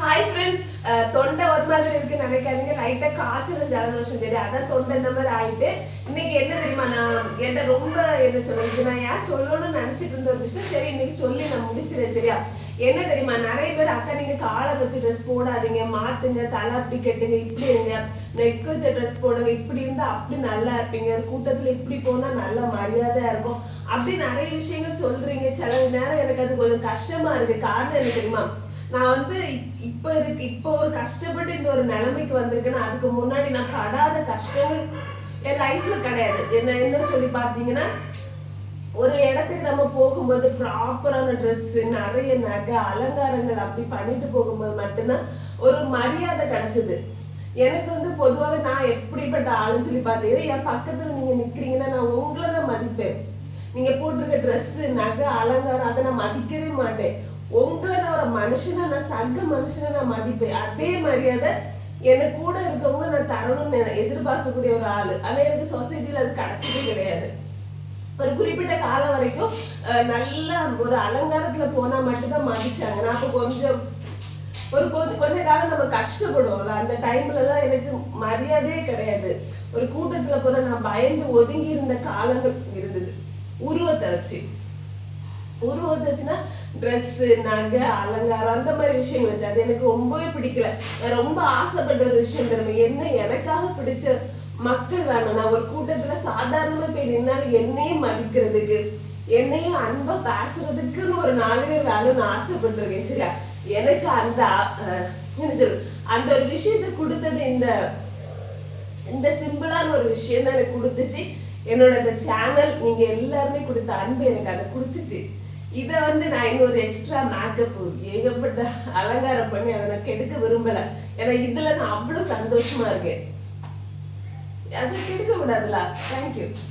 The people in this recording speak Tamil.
ஹாய் ஃப்ரெண்ட்ஸ் தொண்டை ஒரு மாதிரி இருக்கு நினைக்காதீங்க லைட்டா காய்ச்சலும் ஜலதோஷம் சரி அதான் தொண்டை இந்த மாதிரி ஆயிட்டு இன்னைக்கு என்ன தெரியுமா நான் என்ன ரொம்ப என்ன சொல்றது நான் ஏன் சொல்லணும்னு நினைச்சிட்டு இருந்த ஒரு விஷயம் சரி இன்னைக்கு சொல்லி நான் முடிச்சிடறேன் சரியா என்ன தெரியுமா நிறைய பேர் அக்கா நீங்க காலை வச்சு ட்ரெஸ் போடாதீங்க மாத்துங்க தலை அப்படி கட்டுங்க இப்படி இருங்க நெக் வச்ச ட்ரெஸ் போடுங்க இப்படி இருந்தா அப்படி நல்லா இருப்பீங்க கூட்டத்துல இப்படி போனா நல்ல மரியாதையா இருக்கும் அப்படி நிறைய விஷயங்கள் சொல்றீங்க சில நேரம் எனக்கு அது கொஞ்சம் கஷ்டமா இருக்கு காரணம் என்ன தெரியுமா நான் வந்து இப்- இருக்கு இப்போ ஒரு கஷ்டப்பட்டு இந்த ஒரு நிலைமைக்கு வந்திருக்கேன்னா அதுக்கு முன்னாடி நான் படாத கஷ்டங்கள் என் லைஃப்ல கிடையாது. என்ன என்ன சொல்லி பார்த்தீங்கன்னா ஒரு இடத்துக்கு நம்ம போகும்போது ப்ராப்பரான ட்ரெஸ் நிறைய நகை அலங்காரங்கள் அப்படி பண்ணிட்டு போகும்போது மட்டும்தான் ஒரு மரியாதை கிடைச்சது. எனக்கு வந்து பொதுவாக நான் எப்படிப்பட்ட ஆளுன்னு சொல்லி பார்த்தீங்கன்னா என் பக்கத்துல நீங்க நிக்கிறீங்கன்னா நான் உங்களை தான் மதிப்பேன். நீங்க போட்டிருக்க ட்ரெஸ்ஸு நகை அலங்காரம் அதை நான் மதிக்கவே மாட்டேன். உங்களை நான் ஒரு மனுஷனா நான் சக மனுஷனா நான் மதிப்பேன். அதே மரியாதை என்ன கூட இருக்கவங்க நான் தரணும்னு எதிர்பார்க்கக்கூடிய ஒரு ஆள். ஆனா எனக்கு சொசைட்டில அது கிடைச்சதே கிடையாது. ஒரு குறிப்பிட்ட காலம் வரைக்கும் அஹ், நல்ல ஒரு அலங்காரத்துல போனா மட்டும்தான் மதிச்சாங்க. நான் கொஞ்சம் ஒரு கொஞ்ச கொஞ்ச காலம் நம்ம கஷ்டப்படுவோம்ல. அந்த டைம்ல தான் எனக்கு மரியாதையே கிடையாது. ஒரு கூட்டத்துல போனா நான் பயந்து ஒதுங்கி இருந்த காலங்கள் இருந்தது. உருவத்தை வச்சு உருவத்தை வச்சுன்னா ட்ரெஸ் நகை அலங்காரம் அந்த மாதிரி விஷயங்கள் வச்சு. அது எனக்கு ரொம்பவே பிடிக்கல. நான் ரொம்ப ஆசைப்பட்ட ஒரு விஷயம் தெரியுமா? என்ன எனக்காக பிடிச்ச மக்கள் வேணும். நான் ஒரு கூட்டத்துல சாதாரணமா போய் நின்னாலும் என்னையே மதிக்கிறதுக்கு என்னையும் அன்பா பேசுறதுக்குன்னு ஒரு நாலு பேர் வேணும்னு ஆசைப்பட்டிருக்கேன். சரியா? எனக்கு அந்த ஆ- அஹ் என்ன சொல்லு அந்த ஒரு விஷயத்தை கொடுத்தது இந்த இந்த சிம்பிளான ஒரு விஷயம் தான் எனக்கு கொடுத்துச்சு. என்னோட இந்த சேனல் நீங்க எல்லாருமே கொடுத்த அன்பு எனக்கு அதை கொடுத்துச்சு. இதை வந்து நான் இன்னொரு எக்ஸ்ட்ரா மேக்கப் ஏகப்பட்ட அலங்காரம் பண்ணி அதை நான் கெடுக்க விரும்பல. ஏன்னா இதுல நான் அவ்வளவு சந்தோஷமா இருக்கேன். அதை கெடுக்க கூடாதுல தேங்க்யூ